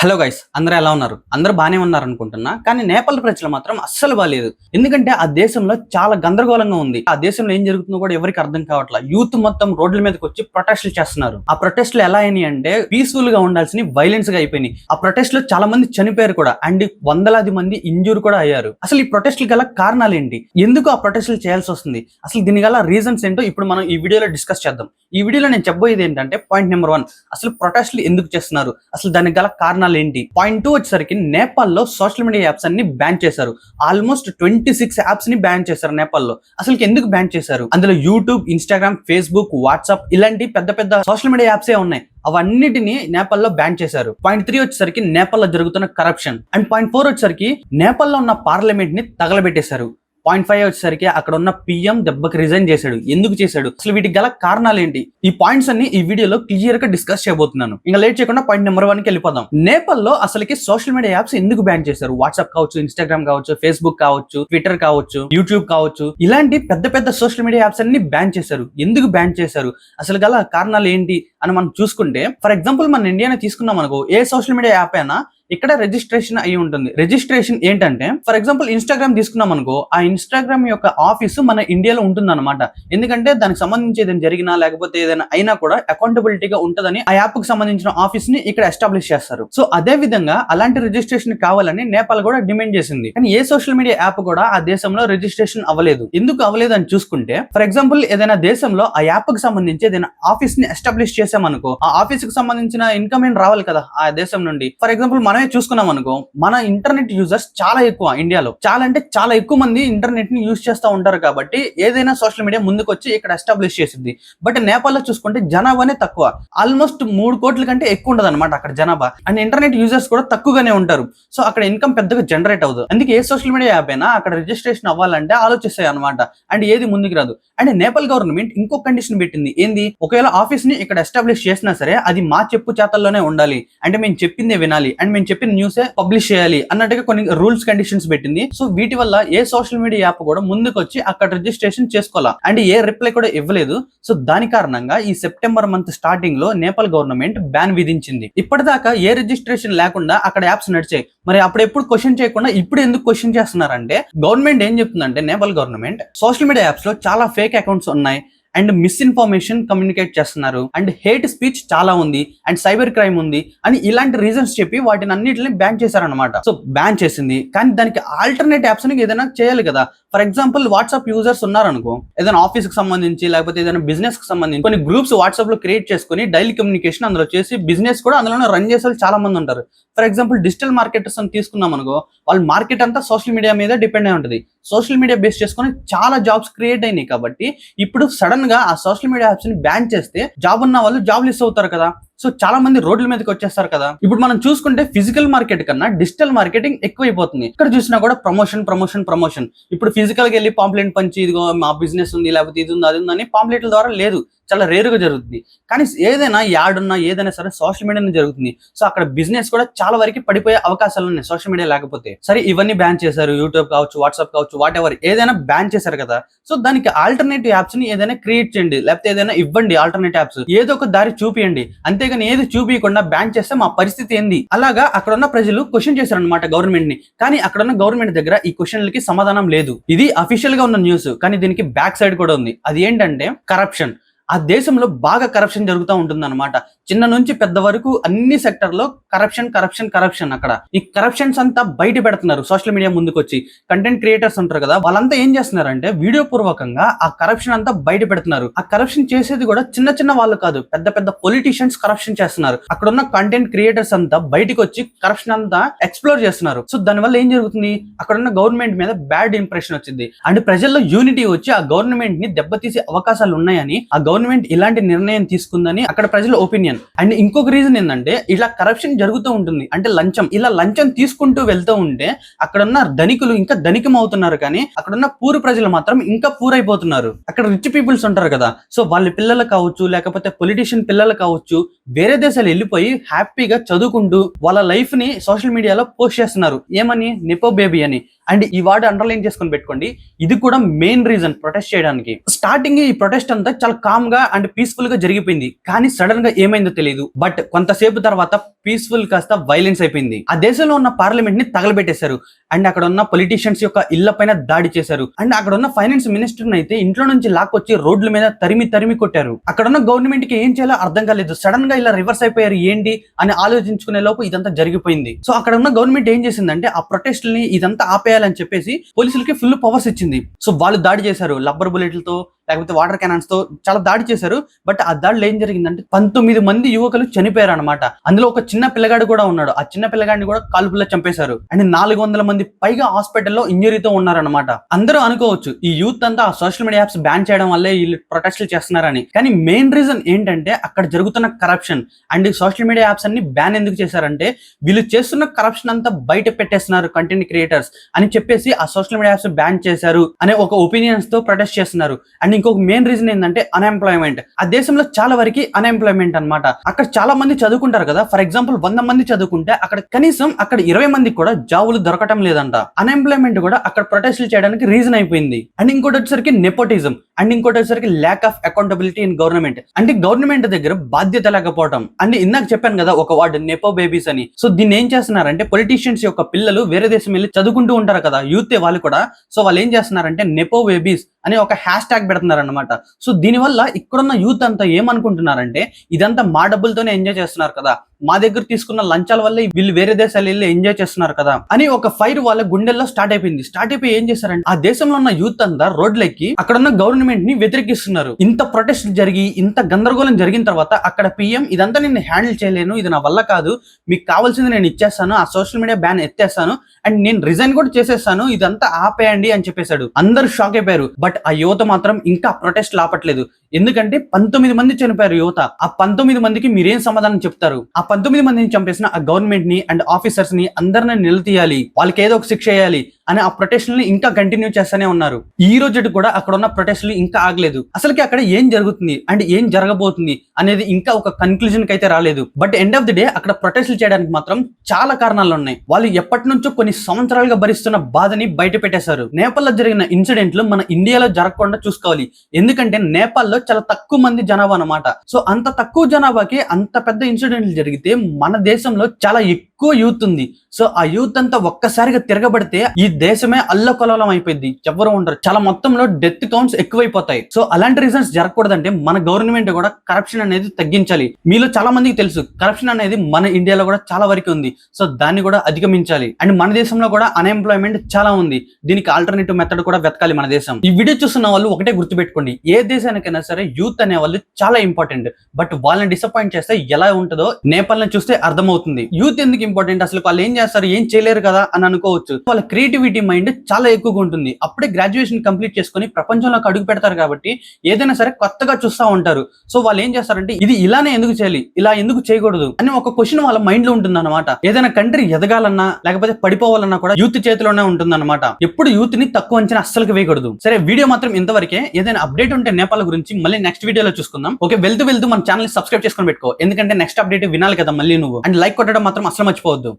Hello guys అందరూ ఎలా ఉన్నారు? అందరూ బాగానే ఉన్నారు అనుకుంటున్నా కానీ నేపాల్ ప్రజలు మాత్రం అస్సలు బాగాలేదు ఎందుకంటే ఆ దేశంలో చాలా గందరగోళంగా ఉంది. ఆ దేశంలో ఏం జరుగుతుందో కూడా ఎవరికి అర్థం కావట్లా. యూత్ మొత్తం రోడ్ల మీదకి వచ్చి ప్రొటెస్ట్లు చేస్తున్నారు. ఆ ప్రొటెస్ట్లు ఎలా అయినాయి అంటే పీస్ఫుల్గా ఉండాల్సిన వైలెన్స్గా అయిపోయినాయి. ఆ ప్రొటెస్ట్లో చాలా మంది చనిపోయారు కూడా అండ్ వందలాది మంది ఇంజూర్ కూడా అయ్యారు. అసలు ఈ ప్రొటెస్ట్లు గల కారణాలు ఏంటి? ఎందుకు ఆ ప్రొటెస్ట్లు చేయాల్సి వస్తుంది? అసలు దీని గల రీజన్స్ ఏంటో ఇప్పుడు మనం ఈ వీడియోలో డిస్కస్ చేద్దాం. ఈ వీడియోలో నేను చెప్పబోయేది ఏంటంటే పాయింట్ నెంబర్ వన్ అసలు ప్రొటెస్ట్లు ఎందుకు చేస్తున్నారు? అసలు దానికి గల కారణాలు ఏంటి? పాయింట్ టూ వచ్చేసరికి నేపాల్లో సోషల్ మీడియా యాప్స్ అన్ని బ్యాన్ చేశారు. ఆల్మోస్ట్ ట్వంటీ సిక్స్ యాప్స్ని బ్యాన్ చేశారు నేపాల్లో. అసలు ఎందుకు బ్యాన్ చేశారు? అందులో యూట్యూబ్ ఇన్స్టాగ్రామ్ ఫేస్బుక్ వాట్సాప్ ఇలాంటి పెద్ద పెద్ద సోషల్ మీడియా యాప్సే ఉన్నాయి. అవన్నిటిని నేపాల్లో బ్యాన్ చేశారు. పాయింట్ త్రీ వచ్చేసరికి నేపాల్లో జరుగుతున్న కరప్షన్ అండ్ పాయింట్ ఫోర్ వచ్చేసరికి నేపాల్లో ఉన్న పార్లమెంట్ని తగలబెట్టేశారు. పాయింట్ ఫైవ్ వచ్చేసరికి అక్కడ ఉన్న పిఎం దెబ్బకి రిజైన్ చేశాడు. ఎందుకు చేశాడు? అసలు వీటికి గల కారణాలు ఏంటి ఈ పాయింట్స్ అన్ని ఈ వీడియోలో క్లియర్గా డిస్కస్ చేయబోతున్నాను. ఇంకా లేట్ చేయకుండా పాయింట్ నెంబర్ వన్కి వెళ్ళిపోదాం. నేపాల్లో అసలుకి సోషల్ మీడియా యాప్స్ ఎందుకు బ్యాన్ చేశారు? వాట్సాప్ కావచ్చు ఇన్స్టాగ్రామ్ కావచ్చు ఫేస్బుక్ కావచ్చు ట్విట్టర్ కావచ్చు యూట్యూబ్ కావచ్చు. ఇలాంటి పెద్ద పెద్ద సోషల్ మీడియా యాప్స్ అన్ని బ్యాన్ చేశారు. ఎందుకు బ్యాన్ చేశారు? అసలు గల కారణాలు ఏంటి అని మనం చూసుకుంటే ఫర్ ఎగ్జాంపుల్ మన ఇండియానే తీసుకున్నాం అనుకో ఏ సోషల్ మీడియా యాప్ అయినా ఇక్కడ రిజిస్ట్రేషన్ అయి ఉంటుంది. రిజిస్ట్రేషన్ ఏంటంటే ఫర్ ఎగ్జాంపుల్ ఇన్స్టాగ్రామ్ తీసుకున్నాం అనుకో ఆ ఇన్స్టాగ్రామ్ యొక్క ఆఫీస్ మన ఇండియాలో ఉంటుంది అనమాట ఎందుకంటే దానికి సంబంధించి ఏదైనా జరిగినా లేకపోతే ఏదైనా అయినా కూడా అకౌంటబిలిటీగా ఉంటుందని ఆ యాప్కి సంబంధించిన ఆఫీస్ని ఇక్కడ ఎస్టాబ్లిష్ చేస్తారు. సో అదే విధంగా అలాంటి రిజిస్ట్రేషన్ కావాలని నేపాల్ కూడా డిమాండ్ చేసింది. కానీ ఏ సోషల్ మీడియా యాప్ కూడా ఆ దేశంలో రిజిస్ట్రేషన్ అవ్వలేదు. ఎందుకు అవ్వలేదు అని చూసుకుంటే ఫర్ ఎగ్జాంపుల్ ఏదైనా దేశంలో ఆ యాప్కి సంబంధించి ఏదైనా ఆఫీస్ని ఎస్టాబ్లిష్ చేసామనుకో ఆ ఆఫీస్కి సంబంధించిన ఇన్కమ్ ఏం రావాలి కదా ఆ దేశం నుండి? ఫర్ ఎగ్జాంపుల్ మనమే చూసుకున్నాం అనుకో మన ఇంటర్నెట్ యూజర్స్ చాలా ఎక్కువ ఇండియాలో. చాలా అంటే చాలా ఎక్కువ మంది ఇంటర్నెట్ని యూజ్ చేస్తూ ఉంటారు కాబట్టి ఏదైనా సోషల్ మీడియా ముందుకు వచ్చి ఇక్కడ ఎస్టాబ్లిష్ చేసింది బట్ నేపాల్లో చూసుకుంటే జనాభానే తక్కువ. ఆల్మోస్ట్ మూడు కోట్ల కంటే ఎక్కువ ఉండదు అనమాట అక్కడ జనాభా. అండ్ ఇంటర్నెట్ యూజర్స్ కూడా తక్కువగానే ఉంటారు. సో అక్కడ ఇన్కమ్ పెద్దగా జనరేట్ అవ్వదు. అందుకే ఏ సోషల్ మీడియా యాప్ అయినా అక్కడ రిజిస్ట్రేషన్ అవ్వాలంటే ఆలోచిస్తాయి అనమాట అండ్ ఏది ముందుకు రాదు. అండ్ నేపాల్ గవర్నమెంట్ ఇంకో కండిషన్ పెట్టింది. ఏంది? ఒకవేళ ఆఫీస్ని ఇక్కడ ఎస్టాబ్లిష్ చేసినా సరే అది మా చెప్పు చేతల్లోనే ఉండాలి. అంటే మేము చెప్పిందే వినాలి. అండ్ మేము చెప్పిన న్యూసే పబ్లిష్ చేయాలి అన్నట్టుగా కొన్ని రూల్స్ కండిషన్స్ పెట్టింది. సో వీటి వల్ల ఏ సోషల్ మీడియా యాప్ కూడా ముందుకు వచ్చి అక్కడ రిజిస్ట్రేషన్ చేసుకోవాలా? అండ్ ఏ రిప్లై కూడా ఇవ్వలేదు. సో దాని కారణంగా ఈ సెప్టెంబర్ మంత్ స్టార్టింగ్లో నేపాల్ గవర్నమెంట్ బ్యాన్ విధించింది. ఇప్పటిదాకా ఏ రిజిస్ట్రేషన్ లేకుండా అక్కడ యాప్స్ నడిచాయి. మరి అప్పుడు ఎప్పుడు క్వశ్చన్ చేయకుండా ఇప్పుడు ఎందుకు క్వశ్చన్ చేస్తున్నారంటే గవర్నమెంట్ ఏం చెప్తుందంటే నేపాల్ గవర్నమెంట్ సోషల్ మీడియా యాప్స్లో చాలా ఫేక్ అకౌంట్స్ ఉన్నాయి. అండ్ మిస్ఇన్ఫర్మేషన్ కమ్యూనికేట్ చేస్తున్నారు. అండ్ హేట్ స్పీచ్ చాలా ఉంది. అండ్ సైబర్ క్రైమ్ ఉంది. అని ఇలాంటి రీజన్స్ చెప్పి వాటిని అన్నిటిని బ్యాన్ చేశారనమాట సో బ్యాన్ చేసింది. కానీ దానికి ఆల్టర్నేట్ యాప్స్ ఏదైనా చేయాలి కదా. ఫర్ ఎగ్జాంపుల్ వాట్సాప్ యూజర్స్ ఉన్నారనుకో ఏదైనా ఆఫీస్కి సంబంధించి లేకపోతే ఏదైనా బిజినెస్కి సంబంధించి కొన్ని గ్రూప్స్ వాట్సాప్లో క్రియేట్ చేసుకుని డైలీ కమ్యూనికేషన్ అందులో చేసి బిజినెస్ కూడా అందులోనే రన్ చేసే వాళ్ళు చాలా మంది ఉంటారు. ఫర్ ఎగ్జాంపుల్ డిజిటల్ మార్కెటర్స్ అని తీసుకున్నాం అనుకో వాళ్ళ మార్కెట్ అంతా సోషల్ మీడియా మీద డిపెండ్ అయి ఉంటుంది. సోషల్ మీడియా బేస్ చేసుకొని చాలా జాబ్స్ క్రియేట్ అయినాయి కాబట్టి ఇప్పుడు సడన్గా ఆ సోషల్ మీడియా యాప్స్ని బ్యాన్ చేస్తే జాబ్ ఉన్న వాళ్ళు జాబ్ లిస్ట్ అవుతారు కదా. సో చాలా మంది రోడ్ల మీదకి వచ్చేస్తారు కదా. ఇప్పుడు మనం చూసుకుంటే ఫిజికల్ మార్కెట్ కన్నా డిజిటల్ మార్కెటింగ్ ఎక్కువైపోతుంది. ఇక్కడ చూసినా కూడా ప్రమోషన్ ప్రమోషన్ ప్రమోషన్ ఇప్పుడు ఫిజికల్గా వెళ్ళి పాంప్లెట్ పంచి ఇదిగో మా బిజినెస్ ఉంది లేకపోతే ఇది ఉంది అది ఉందని పాంప్లెట్ల ద్వారా లేదు. చాలా రేరుగా జరుగుతుంది. కానీ ఏదైనా యాడ్ ఉన్నా ఏదైనా సరే సోషల్ మీడియానే జరుగుతుంది. సో అక్కడ బిజినెస్ కూడా చాలా వరకు పడిపోయే అవకాశాలు ఉన్నాయి సోషల్ మీడియా లేకపోతే. సరే ఇవన్నీ బ్యాన్ చేశారు యూట్యూబ్ కావచ్చు వాట్సాప్ కావచ్చు వాట్ ఎవర్ ఏదైనా బ్యాన్ చేశారు కదా. సో దానికి ఆల్టర్నేటివ్ యాప్స్ని ఏదైనా క్రియేట్ చేయండి. లేకపోతే ఏదైనా ఇవ్వండి ఆల్టర్నేటివ్ యాప్స్ ఏదో ఒక దారి చూపియండి. అంతేగాని ఏది చూపించకుండా బ్యాన్ చేస్తే మా పరిస్థితి ఏంది? అలాగా అక్కడ ఉన్న ప్రజలు క్వశ్చన్ చేశారు అనమాట గవర్నమెంట్ని. కానీ అక్కడ ఉన్న గవర్నమెంట్ దగ్గర ఈ క్వశ్చన్లకి సమాధానం లేదు. ఇది అఫీషియల్గా ఉన్న న్యూస్ కానీ దీనికి బ్యాక్ సైడ్ కూడా ఉంది. అది ఏంటంటే కరప్షన్ ఆ దేశంలో బాగా కరప్షన్ జరుగుతూ ఉంటుంది అనమాట చిన్న నుంచి పెద్ద వరకు అన్ని సెక్టర్లో కరప్షన్ కరప్షన్ కరప్షన్ అక్కడ. ఈ కరప్షన్స్ అంతా బయట పెడుతున్నారు. సోషల్ మీడియా ముందుకు వచ్చి కంటెంట్ క్రియేటర్స్ ఉంటారు కదా వాళ్ళంతా ఏం చేస్తున్నారంటే వీడియో పూర్వకంగా ఆ కరప్షన్ అంతా బయట పెడుతున్నారు. ఆ కరప్షన్ చేసేది కూడా చిన్న చిన్న వాళ్ళు కాదు పెద్ద పెద్ద పొలిటీషియన్స్ కరప్షన్ చేస్తున్నారు. అక్కడ ఉన్న కంటెంట్ క్రియేటర్స్ అంతా బయటకు వచ్చి కరప్షన్ అంతా ఎక్స్ప్లోర్ చేస్తున్నారు. సో దానివల్ల ఏం జరుగుతుంది? అక్కడ ఉన్న గవర్నమెంట్ మీద బ్యాడ్ ఇంప్రెషన్ వచ్చింది. అండ్ ప్రజల్లో యూనిటీ వచ్చి ఆ గవర్నమెంట్ని దెబ్బతీసే అవకాశాలు ఉన్నాయని ఆ గవర్నమెంట్ ఇలాంటి నిర్ణయం తీసుకుందని అక్కడ ప్రజల ఒపీనియన్ అండ్ ఇంకొక రీజన్ ఏంటంటే ఇలా కరప్షన్ జరుగుతూ ఉంటుంది. అంటే లంచం ఇలా లంచం తీసుకుంటూ వెళ్తూ ఉంటే అక్కడ ఉన్న ధనికులు ఇంకా ధనికం అవుతున్నారు కానీ అక్కడ ఉన్న పూర్ ప్రజలు మాత్రం ఇంకా పూర్ అయిపోతున్నారు. అక్కడ రిచ్ పీపుల్స్ ఉంటారు కదా. సో వాళ్ళ పిల్లలు కావచ్చు లేకపోతే పొలిటీషియన్ పిల్లలు కావచ్చు వేరే దేశాలు వెళ్ళిపోయి హ్యాపీగా చదువుకుంటూ వాళ్ళ లైఫ్ని సోషల్ మీడియాలో పోస్ట్ చేస్తున్నారు. ఏమని? నిపో బేబీ అని. అండ్ ఈ వర్డ్ అండర్లైన్ చేసుకొని పెట్టుకోండి. ఇది కూడా మెయిన్ రీజన్ ప్రొటెస్ట్ చేయడానికి. స్టార్టింగ్ ఈ ప్రొటెస్ట్ అంతా చాలా కామ్గా అండ్ పీస్ఫుల్గా జరిగిపోయింది. కానీ సడన్గా ఏమైంది తెలియదు బట్ కొంతసేపు తర్వాత పీస్ఫుల్ కాస్త వైలెన్స్ అయిపోయింది. ఆ దేశంలో ఉన్న పార్లమెంట్ని తగలబెట్టేశారు. అండ్ అక్కడ ఉన్న పొలిటీషియన్స్ యొక్క ఇళ్ళ పైన దాడి చేశారు. అండ్ అక్కడ ఉన్న ఫైనాన్స్ మినిస్టర్ అయితే ఇంట్లో నుంచి లాక్కొచ్చి రోడ్ల మీద తరిమి తరిమి కొట్టారు. అక్కడ ఉన్న గవర్నమెంట్కి ఏం చేయాలో అర్థం కాలేదు. సడన్గా ఇలా రివర్స్ అయిపోయారు ఏంటి అని ఆలోచించుకునే లోపు ఇదంతా జరిగిపోయింది. సో అక్కడ ఉన్న గవర్నమెంట్ ఏం చేసిందంటే ఆ ప్రొటెస్ట్ని ఇదంతా ఆపేయాలని చెప్పేసి పోలీసులకి ఫుల్ పవర్స్ ఇచ్చింది. సో వాళ్ళు దాడి చేశారు. లబ్బర్ బుల్లెట్లతో లేకపోతే వాటర్ క్యానన్స్తో చాలా దాడి చేశారు. బట్ ఆ దాడిలో ఏం జరిగిందంటే పంతొమ్మిది మంది యువకులు చనిపోయారు అనమాట అందులో ఒక చిన్న పిల్లగాడు కూడా ఉన్నాడు. ఆ చిన్న పిల్లగాడిని కూడా కాల్పుల్లో చంపేశారు. అండ్ నాలుగు వందల మంది పైగా హాస్పిటల్లో ఇంజరీతో ఉన్నారనమాట అందరూ అనుకోవచ్చు ఈ యూత్ అంతా ఆ సోషల్ మీడియా యాప్స్ బ్యాన్ చేయడం వల్లే వీళ్ళు ప్రొటెస్ట్లు చేస్తున్నారని. కానీ మెయిన్ రీజన్ ఏంటంటే అక్కడ జరుగుతున్న corruption and social media apps అన్ని బ్యాన్ ఎందుకు చేశారంటే వీళ్ళు చేస్తున్న కరప్షన్ అంతా బయట పెట్టేస్తున్నారు కంటెంట్ క్రియేటర్స్ అని చెప్పేసి ఆ సోషల్ మీడియా యాప్స్ బ్యాన్ చేశారు అనే ఒక ఒపీనియన్స్తో ప్రొటెస్ట్ చేస్తున్నారు. అండ్ ఇంకొక మెయిన్ రీజన్ ఏంటంటే అన్ఎంప్లాయ్మెంట్ ఆ దేశంలో చాలా వరకు అన్ఎంప్లాయ్మెంట్ అన్నమాట. అక్కడ చాలా మంది చదువుకుంటారు కదా. ఫర్ ఎగ్జాంపుల్ వంద మంది చదువుకుంటే అక్కడ కనీసం అక్కడ ఇరవై మందికి కూడా జాబులు దొరకటం లేదంట. అన్ఎంప్లాయ్మెంట్ కూడా అక్కడ ప్రొటెస్ట్లు చేయడానికి రీజన్ అయిపోయింది. అండ్ ఇంకోటి వచ్చేసరికి నెపోటిజం అండ్ ఇంకోటి వచ్చేసరికి lack of accountability in government అంటే గవర్నమెంట్ దగ్గర బాధ్యత లేకపోవడం అండ్ ఇందాక చెప్పాను కదా ఒక వార్డు నెపో బేబీస్ అని. సో దీన్ని ఏం చేస్తున్నారంటే పొలిటీషియన్స్ యొక్క పిల్లలు వేరే దేశం వెళ్ళి చదువుకుంటూ ఉంటారు కదా యూత్ వాళ్ళు కూడా. సో వాళ్ళు ఏం చేస్తున్నారంటే నెపో బేబీస్ అనే ఒక హ్యాష్ ట్యాగ్ పెడుతున్నారనమాట సో దీనివల్ల ఇక్కడున్న యూత్ అంతా ఏమనుకుంటున్నారంటే ఇదంతా మా డబ్బులతోనే ఎంజాయ్ చేస్తున్నారు కదా. మా దగ్గర తీసుకున్న లంచాల వల్ల వీళ్ళు వేరే దేశాలు వెళ్ళి ఎంజాయ్ చేస్తున్నారు కదా అని ఒక ఫైర్ వాళ్ళ గుండెల్లో స్టార్ట్ అయిపోయింది. స్టార్ట్ అయిపోయి ఏం చేశారంటే ఆ దేశంలో ఉన్న యూత్ అంతా రోడ్లెక్కి అక్కడ ఉన్న గవర్నమెంట్ని వ్యతిరేకిస్తున్నారు. ఇంత ప్రొటెస్ట్ జరిగి ఇంత గందరగోళం జరిగిన తర్వాత అక్కడ పిఎం ఇదంతా నేను హ్యాండిల్ చేయలేను ఇది నా వల్ల కాదు మీకు కావాల్సింది నేను ఇచ్చేస్తాను ఆ సోషల్ మీడియా బ్యాన్ ఎత్తేస్తాను అండ్ నేను రిజైన్ కూడా చేసేస్తాను ఇదంతా ఆపేయండి అని చెప్పేశాడు. అందరూ షాక్ అయిపోయారు. బట్ ఆ యువత మాత్రం ఇంకా ప్రొటెస్ట్ ఆపట్లేదు ఎందుకంటే పంతొమ్మిది మంది చనిపోయారు యువత. ఆ పంతొమ్మిది మందికి మీరేం సమాధానం చెప్తారు? ఆ పంతొమ్మిది మందిని చంపేసిన ఆ గవర్నమెంట్ని అండ్ ఆఫీసర్స్ని అందరిని నిలదీయాలి వాళ్ళకి ఏదో ఒక శిక్ష వేయాలి అని ఆ ప్రొటెస్ట్ని ఇంకా కంటిన్యూ చేస్తూనే ఉన్నారు. ఈ రోజు కూడా అక్కడ ఉన్న ప్రొటెస్ట్లు ఇంకా ఆగలేదు. అసలుకి అక్కడ ఏం జరుగుతుంది అండ్ ఏం జరగబోతుంది అనేది ఇంకా ఒక కన్క్లూజన్కి అయితే రాలేదు. But end of the day అక్కడ ప్రొటెస్ట్లు చేయడానికి మాత్రం చాలా కారణాలు ఉన్నాయి. వాళ్ళు ఎప్పటి నుంచో కొన్ని సంవత్సరాలుగా భరిస్తున్న బాధని బయట పెట్టేశారు. నేపాల్లో జరిగిన ఇన్సిడెంట్లు మన ఇండియాలో జరగకుండా చూసుకోవాలి. ఎందుకంటే నేపాల్లో చాలా తక్కువ మంది జనాభా అన్నమాట. సో అంత తక్కువ జనాభాకి అంత పెద్ద ఇన్సిడెంట్లు జరిగితే మన దేశంలో చాలా ఎక్కువ ఎక్కువ యూత్ ఉంది. సో ఆ యూత్ అంతా ఒక్కసారిగా తిరగబడితే ఈ దేశమే అల్లకొలలం అయిపోయింది. ఎవరు ఉండరు. చాలా మొత్తంలో డెత్ కౌంట్స్ ఎక్కువైపోతాయి. సో అలాంటి రీజన్స్ జరగకూడదంటే మన గవర్నమెంట్ కూడా కరప్షన్ అనేది తగ్గించాలి. మీలో చాలా మందికి తెలుసు కరప్షన్ అనేది మన ఇండియాలో కూడా చాలా వరకు ఉంది. సో దాన్ని కూడా అధిగమించాలి. అండ్ మన దేశంలో కూడా అన్ఎంప్లాయ్మెంట్ చాలా ఉంది. దీనికి ఆల్టర్నేటివ్ మెథడ్ కూడా వెతకాలి మన దేశం. ఈ వీడియో చూస్తున్న వాళ్ళు ఒకటే గుర్తుపెట్టుకోండి. ఏ దేశానికైనా సరే యూత్ అనే వాళ్ళు చాలా ఇంపార్టెంట్ బట్ వాళ్ళని డిసప్పాయింట్ చేస్తే ఎలా ఉంటుందో నేపాల్ చూస్తే అర్థమవుతుంది. యూత్ ఎందుకు ఇంపార్టెంట్. అసలు వాళ్ళు ఏం చేస్తారు ఏం చేయలేరు కదా అని అనుకోవచ్చు. వాళ్ళ క్రియేటివిటీ మైండ్ చాలా ఎక్కువగా ఉంటుంది. అప్పుడే గ్రాడ్యుయేషన్ కంప్లీట్ చేసుకొని ప్రపంచంలోకి అడుగు పెడతారు కాబట్టి ఏదైనా సరే కొత్తగా చూస్తూ ఉంటారు. సో వాళ్ళు ఏం చేస్తారంటే ఇది ఇలానే ఎందుకు చేయాలి? ఇలా ఎందుకు చేయకూడదు? అని ఒక క్వశ్చన్ వాళ్ళ మైండ్లో ఉంటుంది అనమాట ఏదైనా కంట్రీ ఎదగాలన్నా లేకపోతే పడిపోవాలన్నా కూడా యూత్ చేతిలోనే ఉంటుంది అనమాట ఎప్పుడు యూత్ని తక్కువ అంచనా అస్సలు వేయకూడదు. సరే వీడియో మాత్రం ఇంతవరకే. ఏదైనా అప్డేట్ ఉంటే నేపాల్ గురించి మళ్ళీ నెక్స్ట్ వీడియోలో చూసుకుందాం. ఓకే వెళ్తూ వెళ్తూ మన ఛానల్ సబ్స్క్రైబ్ చేసుకొని పెట్టుకో. ఎందుకంటే నెక్స్ట్ అప్డేట్ వినాలి కదా మళ్ళీ నువ్వు. అండ్ లైక్ కొట్టడం మాత్రం అసలు మర్చిపోవద్దు